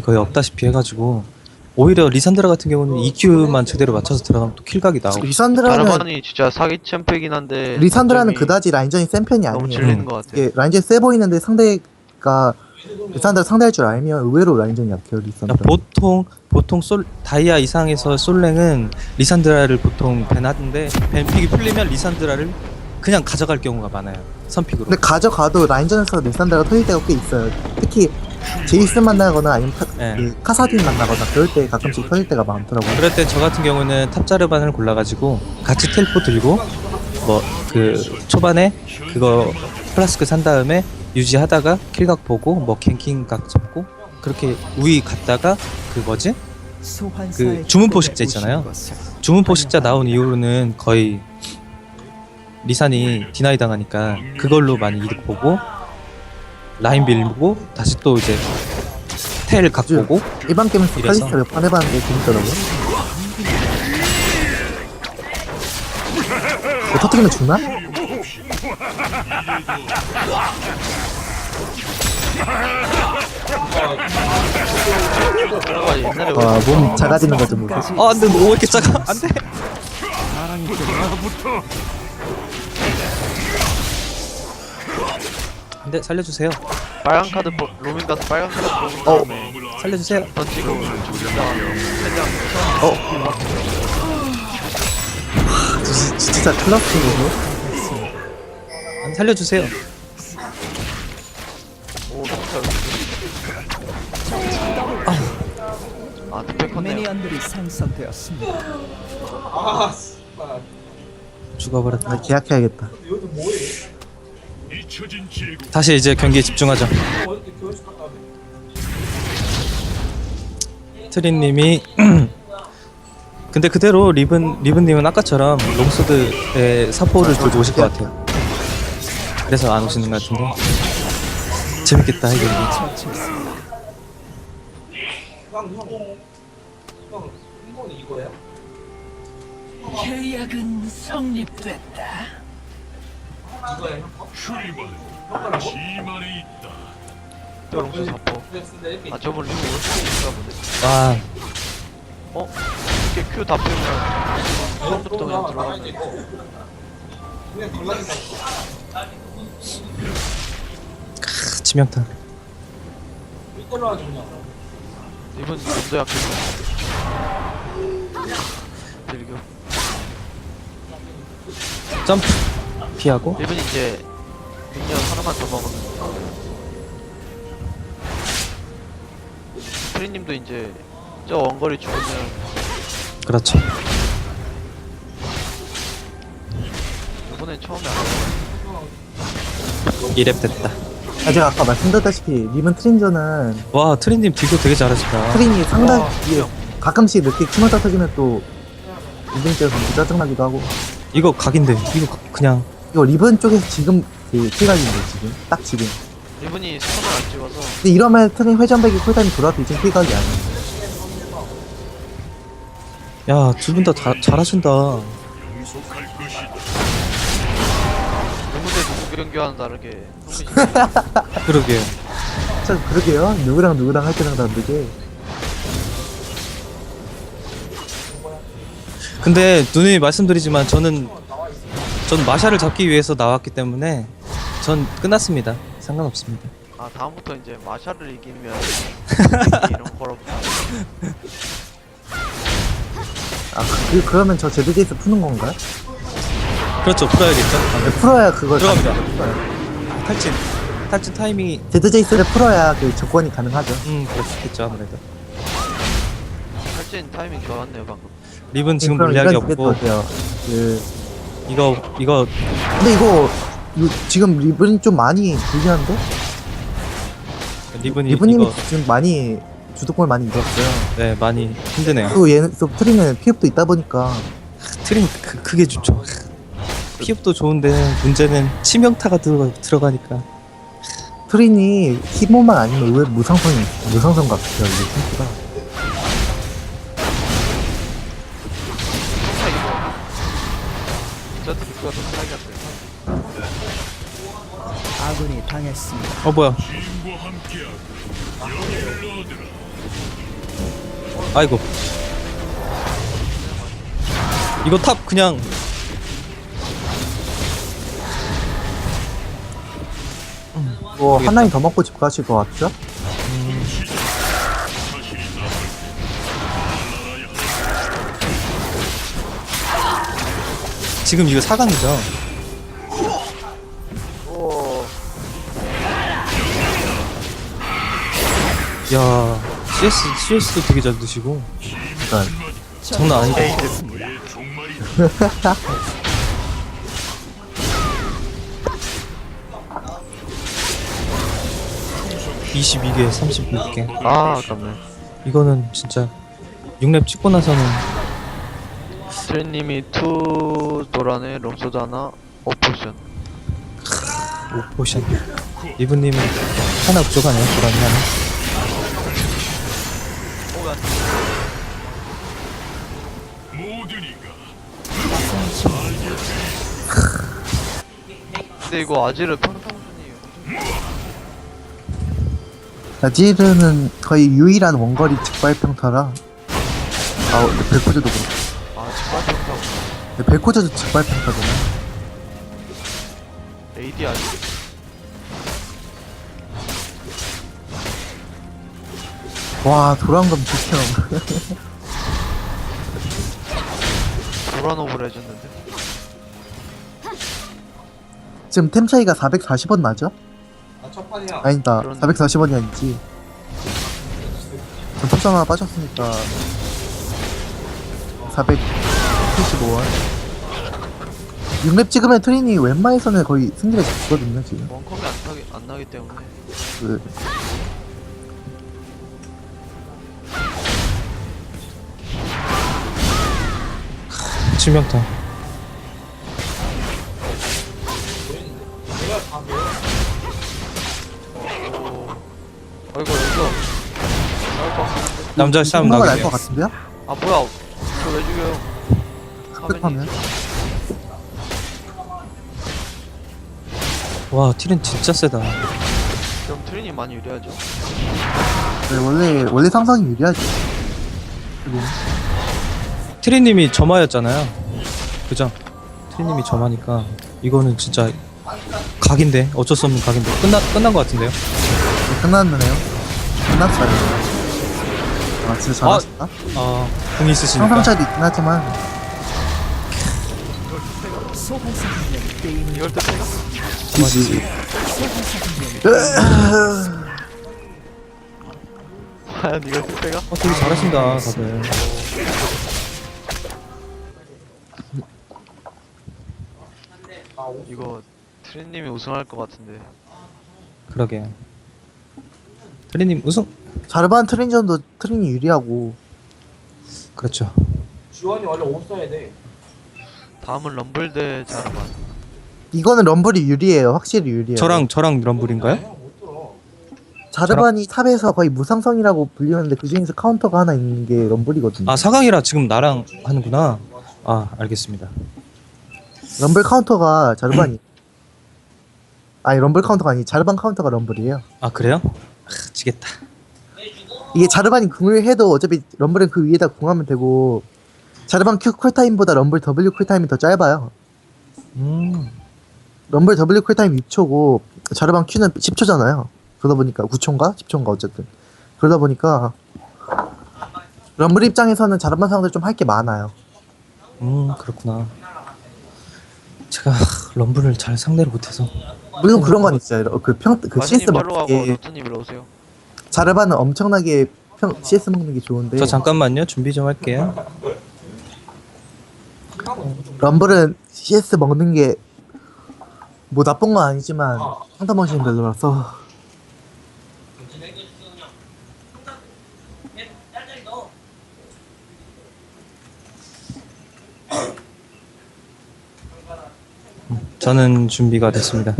거의 없다시피 해가지고 오히려 리산드라 같은 경우는 EQ만 제대로 맞춰서 들어가면 또 킬각이 나오고 리산드라는 자르반이 진짜 사기 챔프이긴 한데 리산드라는 단점이 그다지 라인전이 센 편이 너무 아니에요. 질리는 것 같아. 이게 라인전 세 보이는데 상대가 리산드라 상대할 줄 알면 의외로 라인전이 약해요 리산드라. 그러니까 보통 보통 솔 다이아 이상에서 솔랭은 리산드라를 보통 밴하는데 밴픽이 풀리면 리산드라를 그냥 가져갈 경우가 많아요 선픽으로 근데 가져가도 라인전에서 리산드라가 터질 때가 꽤 있어요. 특히 제이스 만나거나 아니면 카, 네. 그 카사딘 만나거나 그럴 때 가끔씩 터질 때가 많더라고요. 그럴 때 저 같은 경우는 탑자르반을 골라가지고 같이 텔포 들고 뭐 그 초반에 그거 플라스크 산 다음에 유지하다가 킬각 보고 뭐 갱킹 각 잡고 그렇게 우위 갔다가 그 뭐지 그 주문 포식자 있잖아요. 주문 포식자 나온 이후로는 거의 리산이 디나이 당하니까 그걸로 많이 이득 보고 라인 빌고 다시 또 이제 텔각 그죠. 보고 일반 게임에서 이래서. 칼리스타 몇판 해봤는데 재밌더라고요. 뭐 터뜨리면 죽나? 자르반이 옛날에 와, 몸 작아지는 거좀 모르겠어. 아 안돼 너왜 이렇게 작아 안돼 안돼 살려주세요 빨간 카드 보- 로밍 가서 빨간 카드 어. 살려주세요 던지고 죽는다. 세장 진- 진짜 클럽팅이고. 안 살려주세요 오 진짜. 아 득백컸네요. 미니언들이 생성되었습니다. 죽어버렸다 나 계약해야겠다. 다시 이제 경기에 집중하자 트린님이 근데 그대로 리븐 리븐님은 아까처럼 롱소드에 사포를 들고 오실 것 같아요. 그래서 안 오시는 것 같은데. 재밌겠다 이게 처치했습니다. 롱수 사포. 아 저분. 와 어? 이렇게 큐다 빼면 처음부터 그냥 들어가네. 크, 치명타 이분 좀더 약해서. 들교. 점프 피하고? 이분 이제 민년 하나만 더 먹으면. 프리님도 이제 저 원거리 죽으면 그렇죠. 이번엔 처음에 안 2랩 됐다. 아, 제가 아까 말씀드렸다시피 리븐 트린저는 와 트린님 딜교 되게 잘하시다. 트린이 상당히 와, 이게 가끔씩 늦게 키마다 터지면 또좀 짜증나기도 하고. 이거 각인데 이거 가- 그냥 이거 리븐 쪽에서 지금 그 킬각인데 지금? 딱 지금. 이분이 스톤을 안 찍어서. 근데 이러면 트린 회전백이 쿨타임이 돌아도 이제 킬각이 아니에요 야두 분 다 잘하신다. 누구 대 누구 경기와는 다르게. 그러게요 참 그러게요. 누구랑 누구랑 할 때랑 다르게. 근데 누누이 말씀드리지만 저는 전 마샤를 잡기 위해서 나왔기 때문에 전 끝났습니다. 상관없습니다. 아 다음부터 이제 마샤를 이기면 이런 거로 아 그, 그러면 저 제드제이스 푸는 건가요? 그렇죠. 풀어야겠죠. 네, 풀어야 그걸 들어갑니다. 가능해요. 탈진. 탈진 타이밍이 제드제이스를 풀어야 그 조건이 가능하죠 음 그렇겠죠 아무래도. 할진 타이밍 좋았네요 방금 립은 지금 그게 없고? 그 이거 이거 근데 이거 이- 지금 리븐이 좀 많이 불리한데? 리븐이 리븐님이 이거 지금 많이 주도권을 많이 잃었어요. 네 많이 힘드네요. 또 얘는 또 트리는 피업도 있다 보니까 트림 그, 그게 좋죠. 피업도 좋은데 문제는 치명타가 들어, 들어가니까 트린이 키보만 아니면 의외로 무상성이 무상성 같아요 이게 팀가 저트 빅가 더 편하게 한대 아군이 당했습니다. 어 뭐야 아이고. 이거 탑 그냥 뭐 하나님 더 먹고 집 가실 것 같죠? 지금 이거 4강이죠. 오. 야, CS CS도 되게 잘 드시고 그러니까 장난 아니다. (22개) (36개) 아 아깝네. 이거는 진짜 6렙 찍고 나서는 트레님이 투 도란에 롬소드 하나 오포션. 오포션 리브님은 하나 부족하네요 보람이 하나 근데 이거 아지르 평평순이에요. 나지르는 거의 유일한 원거리 직발 평타라 아 근데 벨코즈도 그렇고. 근데 벨코즈도 직발 평타잖아 AD 아지. 와 도란검 지켜 도란 오브를 해줬는데. 지금 템 차이가 440원 나죠? 아니다 그런- 440원이 아니지 하나 빠졌으니까 475원 6렙 찍으면 트린이 웬만해서는 거의 승리가 잡거든요 지금 원컴이 안 나기 안 나기 때문에. 그 치명타 오. 어 여기서 나올 것 같은데. 남자 싸움 가 나겠네요 날것 같은데요? 아 뭐야? 저 왜 죽여요? 흑백하면 와 티렌 진짜 세다. 그럼 트린이 많이 유리하죠. 네, 원래 원래 상상이 유리하죠 트리님이 점화였잖아요. 그죠? 트리님이 점화니까 이거는 진짜 각인데 어쩔 수 없는 각인데. 끝나 끝난 것 같은데요? 네, 끝났네요? 끝났어요. 아 진짜 잘하셨다. 아 궁이 있으시니까. 상상자도 있긴 하지만 때 제가 지지 과연 때 제가 어 되게 잘하신다 다들 이거 트린님이 우승할 것 같은데. 그러게요 트리님 우승? 자르반 트린전도 트린이 유리하고. 그렇죠 다음은 럼블 대 자르반. 이거는 럼블이 유리해요. 확실히 유리해요. 저랑 저랑 럼블인가요? 자르반이 탑에서 거의 무상성이라고 불리는데 그 중에서 카운터가 하나 있는 게 럼블이거든요. 아 4강이라 지금 나랑 하는구나. 아 알겠습니다. 럼블 카운터가 자르반이 아니 럼블 카운터가 아니 자르반 카운터가 럼블이에요. 아 그래요? 아, 지겠다. 이게 자르반이 궁을 해도 어차피 럼블은 그 위에다 궁하면 되고 자르반 Q 쿨타임보다 럼블 W 쿨타임이 더 짧아요. 음. 럼블 W 쿨타임 6초고 자르반 Q는 10초잖아요. 그러다 보니까 9초인가? 10초인가 어쨌든. 그러다 보니까 럼블 입장에서는 자르반 상대로 좀할 게 많아요. 음 그렇구나. 제가 럼블을 잘 상대를 못해서. 물론 그런 건 있어요. 그 평 그 CS 오세요. 자르반은 엄청나게 평 CS 먹는 게 좋은데 저 잠깐만요. 준비 좀 할게요 럼블은 CS 먹는 게 뭐 나쁜 건 아니지만 상담하시는 별로라서. 저는 준비가 됐습니다